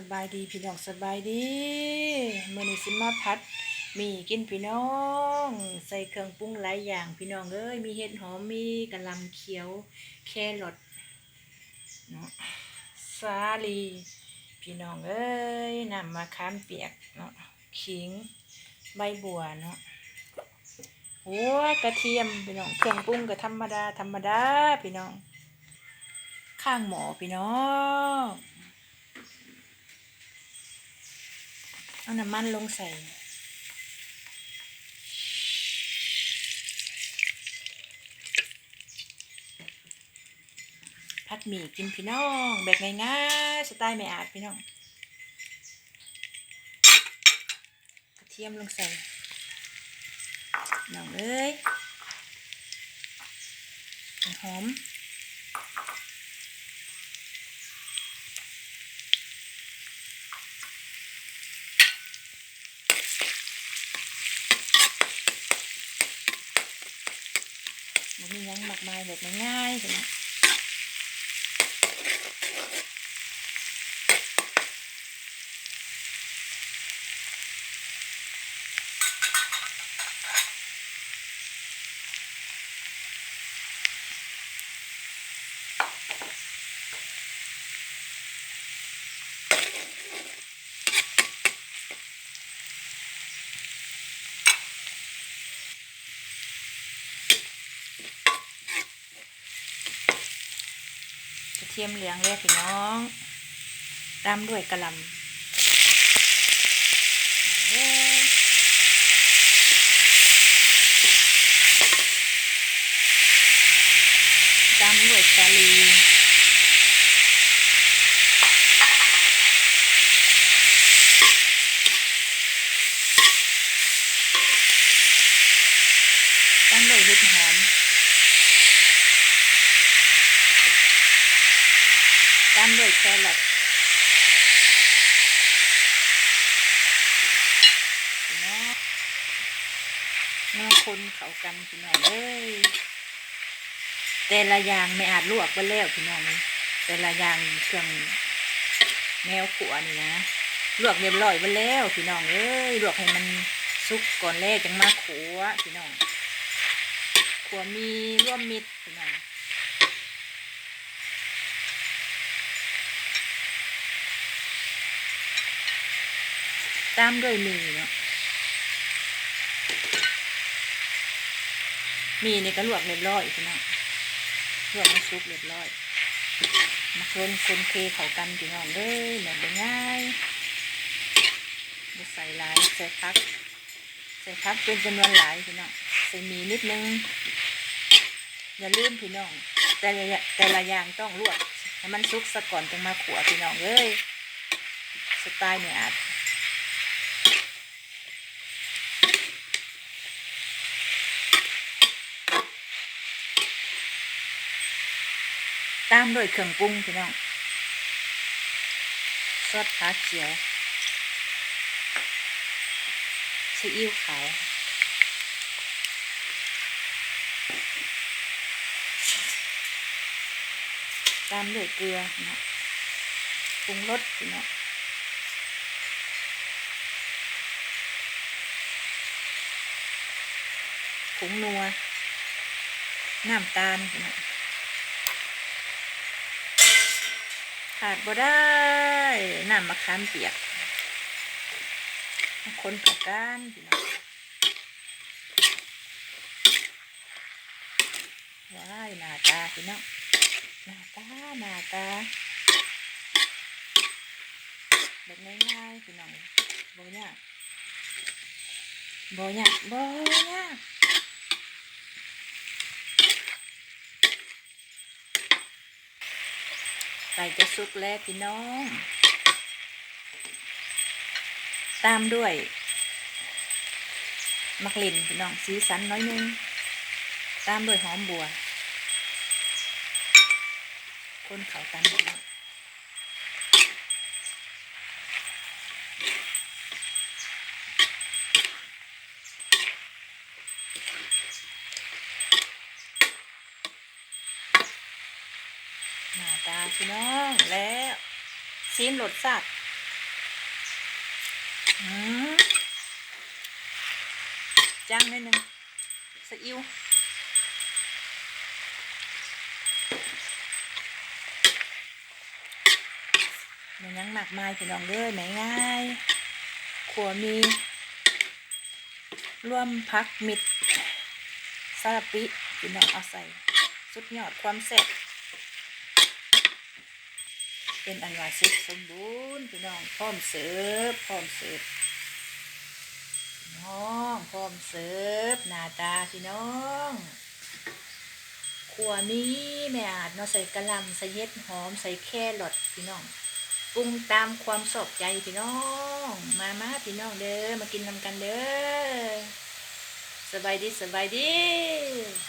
สบายดีพี่น้องสบายดีมือนี้สิมาพัดมีกินพี่น้อง ใส่เครื่องปรุงหลายอย่างพี่น้องเอ้ยมีเห็ดหอมมีกระลำเขียวแครอทเนาะสาลี พี่น้องเอ้ยนำมะขามเปียกเนาะขิงใบบัวเนาะโอ้กระเทียมพี่น้องเครื่องปรุงก็ธรรมดาธรรมดาพี่น้อง ข้างหมอพี่น้อง เอาน้ำมันลงใส่พัดหมี่กินพี่น้อง แบบง่ายๆสไตล์ไม่อาจพี่น้อง กระเทียมลงใส่น้องเอ้ยหอม มันมียังมากมายแบบง่ายๆเห็นไหม เทียมเหลืองเลยพี่น้องตามด้วยกระลำตามด้วยสาลีตามด้วยเห็ดหอม ตามด้วยแครอทพี่น้องเมื่อคนเขากันพี่น้องเอ้ยแต่ละอย่างไม่อาจลวกไปแล้วพี่น้องแต่ละอย่างเครื่องแนวขัวนี่นะลวกเรียบร้อยไปแล้วพี่น้องเอ้ยลวกให้มันสุกก่อนแรกจังมาขัวพี่น้องขัวมีร่วมมิตรพี่น้อง ตามด้วยมีเนาะมีนี่ก็ลวกเรียบร้อยพี่น้องลวกให้ซุปเรียบร้อยมาคนคนเคเขากันพี่น้องเลยเหมือนง่ายใส่หลายใส่พัก ใส่พักเป็นจำนวนหลายพี่น้องใส่มีนิดนึง อย่าลืมพี่น้อง แต่แต่ละอย่างต้องลวกให้มันซุกซะก่อนจึงมาขัวพี่น้องเอ้ยสไตล์เนี่ยอาจ ตามด้วยเครื่องปรุงพี่น้องซอสขาเขียวซีอิ๊วขาวตามด้วยเกลือเนาะปรุงรสพี่น้องผงนัว น้ำตาลพี่น้อง ขาดบ่ได้น้ำมะขามเปียกคนประกันพี่น้องว้ายหน้าตาพี่น้องหน้าตาหน้าตาแบบง่ายๆพี่น้องบ่ยากบ่ยากบ่ยาก ไก่จะสุกแล้วพี่น้อง ตามด้วย มักลินพี่น้องสีสันน้อยนึง ตามด้วยหอมบัว คนเขาตามพี่น้อง หน้าตาพี่น้องแล้วซีมรสชาติอืมจ้างนิดนึงซีอิ๊วมันยังหมักไม้พี่น้องเด้อไหมง่ายขัวมี ร่วมพักมิดซาลาปิพี่น้องเอาใส่สุดยอดความแซ่บ เป็นอันว่าเสร็จสมบูรณ์พี่น้องพร้อมเสิร์ฟพร้อมเสิร์ฟน้องพร้อมเสิร์ฟหน้าตาพี่น้องขัวมีแม่อาจเนาะใส่กระลำใส่เห็ดหอมใส่แครอทพี่น้องปรุงตามความชอบใจพี่น้อง มามาพี่น้องเด้อมากินนำกันเด้อสบายดีสบายดี